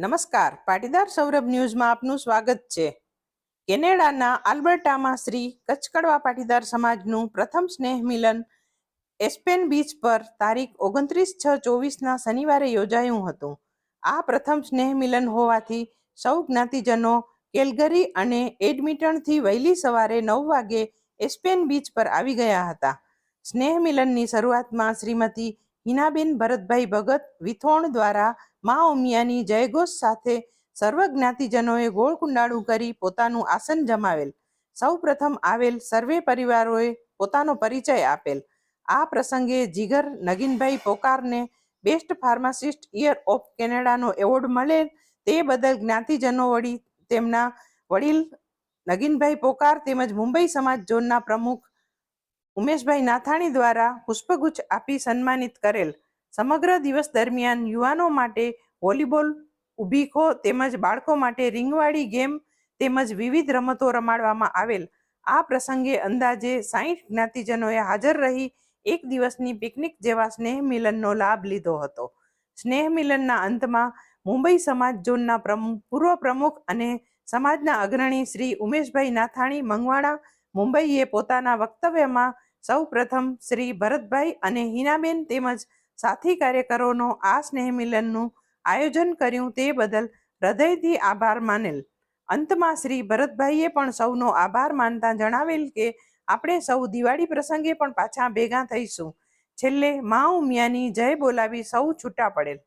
નમસ્કાર. પાટીદાર સૌરભ ન્યૂઝમાં આપનું સ્વાગત છે. કેનેડાના આલ્બર્ટામાં શ્રી કચ્છકડવા પાટીદાર સમાજનું પ્રથમ સ્નેહ મિલન એસ્પેન બીચ પર તારીખ ઓગણત્રીસ છ ચોવીસના શનિવારે યોજાયું હતું. આ પ્રથમ સ્નેહ મિલન હોવાથી સૌ જ્ઞાતિજનો કેલગરી અને એડમિટનથી વહેલી સવારે નવ વાગે એસ્પેન બીચ પર આવી ગયા હતા. સ્નેહ મિલનની શરૂઆતમાં શ્રીમતી હિનાબેન ભરતભાઈ ભગત વિથોણ દ્વારા મા ઉમિયાની જયઘોષ સાથે સર્વ જ્ઞાતિજનોએ ગોળ કુંડાળું કરી પોતાનું આસન જમાવેલ. સૌ પ્રથમ આવેલ સર્વે પરિવારોએ પોતાનો પરિચય આપેલ. આ પ્રસંગે જીગર નગીનભાઈ પોકારને બેસ્ટ ફાર્માસિસ્ટ ઈયર ઓફ કેનેડાનો એવોર્ડ મળેલ તે બદલ જ્ઞાતિજનો વડી તેમના વડીલ નગીનભાઈ પોકાર તેમજ મુંબઈ સમાજ ઝોનના પ્રમુખ ઉમેશભાઈ નાથાણી દ્વારા પુષ્પગુચ્છ આપી સન્માનિત કરેલ સમગ્ર દિવસ દરમિયાન યુવાનો માટે વોલીબોલ ઉભીખો તેમજ બાળકો માટે રીંગવાળી ગેમ તેમજ વિવિધ રમતો રમાડવામાં આવેલ. આ પ્રસંગે અંદાજે સાહીઠ જ્ઞાતિજનોએ હાજર રહી એક દિવસની પિકનિક જેવા સ્નેહ મિલનનો લાભ લીધો હતો. સ્નેહ મિલનના અંતમાં મુંબઈ સમાજ ઝોનના પૂર્વ પ્રમુખ અને સમાજના અગ્રણી શ્રી ઉમેશભાઈ નાથાણી મંગવાણા મુંબઈએ પોતાના વક્તવ્યમાં સૌ પ્રથમ શ્રી ભરતભાઈ અને હિનાબેન તેમજ સાથી કાર્યકરોનો આ સ્નેહ મિલનનું આયોજન કર્યું તે બદલ હૃદયથી આભાર માનેલ. અંતમાં શ્રી ભરતભાઈએ પણ સૌનો આભાર માનતા જણાવેલ કે, આપણે સૌ દિવાળી પ્રસંગે પણ પાછા ભેગા થઈશું. છેલ્લે મા ઉમિયાની જય બોલાવી સૌ છૂટા પડેલ.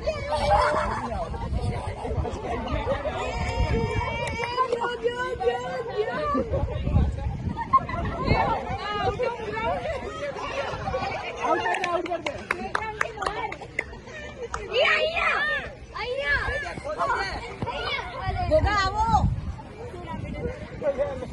ભેગા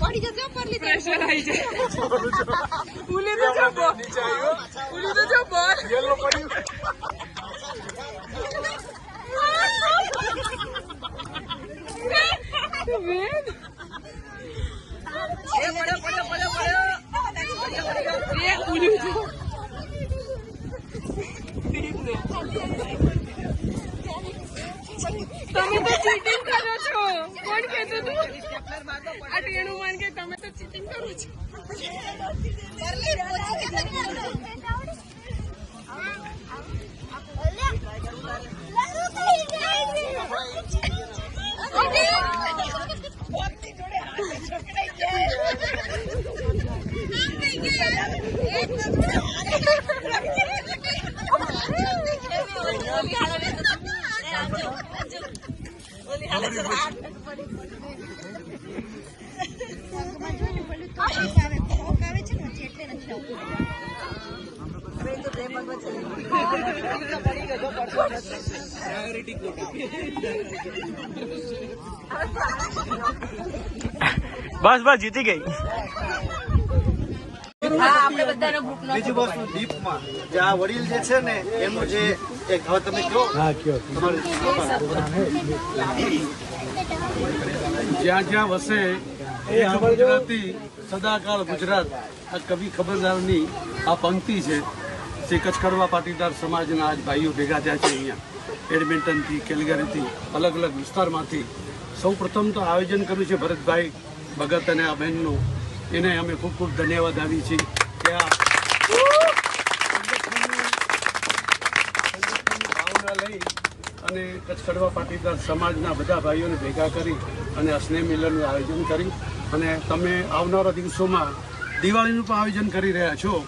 પડી જશે પરલી જશે ઉલી તો જો બોલ ઉલી તો જો બોલ તમે તો ચીટિંગ કરો છો કોણ કહેતો હતું આ ટેણું માન કે તમે તો ચીટિંગ કરો છો. બસ બસ જીતી ગઈ. બીજી વસ્તુ દીપમાં જે આ વડીલ જે છે ને એનું જે એક હવે તમે કહો. જ્યાં જ્યાં વસે એ ગુજરાતી સદાકાળ ગુજરાત. આ કવિ ખબરદારની આ પંક્તિ છે જે કચ્છકડવા પાટીદાર સમાજના આજ ભાઈઓ ભેગા થયા છે અહીંયા. એડમિન્ટનથી કેલગરીથી અલગ અલગ વિસ્તારમાંથી. સૌ પ્રથમ તો આયોજન કર્યું છે ભરતભાઈ ભગત અને આ બહેનનું. એને અમે ખૂબ ખૂબ ધન્યવાદ આવી છીએ કે આ ભાવના લઈ અને કચ્છ કડવા પાટીદાર સમાજના બધા ભાઈઓને ભેગા કરી અને આ સ્નેહ મિલનનું આયોજન કરી અને તમે આવનારા દિવસોમાં દિવાળીનું પણ આયોજન કરી રહ્યા છો.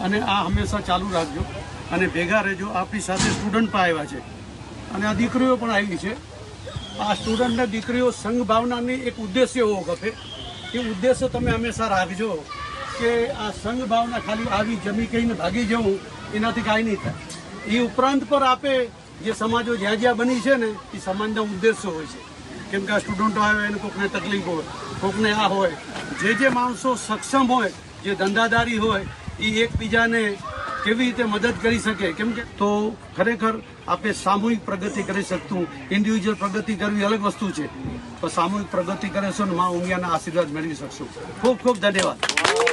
અને આ હંમેશા ચાલુ રાખજો. અને ભેગા રહેજો. આપણી સાથે સ્ટુડન્ટ પણ આવ્યા છે. અને આ દીકરીઓ પણ આવી છે. આ સ્ટુડન્ટને દીકરીઓ સંઘ ભાવનાની એક ઉદ્દેશ્ય એવો ગપે. એ ઉદ્દેશ્ય તમે હંમેશા રાખજો કે આ સંઘ ભાવના ખાલી આવી જમી કહીને ભાગી જવું એનાથી કાંઈ નહીં થાય. એ ઉપરાંત પર આપે જે સમાજો જ્યાં જ્યાં બની છે ને, એ સમાજના ઉદ્દેશો હોય છે. કેમ કે આ સ્ટુડન્ટો આવે, એને કોકને તકલીફ હોય, કોકને આ હોય. જે જે માણસો સક્ષમ હોય, જે ધંધાદારી હોય એ એકબીજાને કેવી રીતે મદદ કરી શકે? કેમ કે તો ખરેખર આપણે સામૂહિક પ્રગતિ કરી શકતું ઇન્ડિવિજ્યુઅલ પ્રગતિ કરવી અલગ વસ્તુ છે. પણ સામૂહિક પ્રગતિ કરે છો ને મા ઉમિયાના આશીર્વાદ મેળવી શકશું. ખૂબ ખૂબ ધન્યવાદ.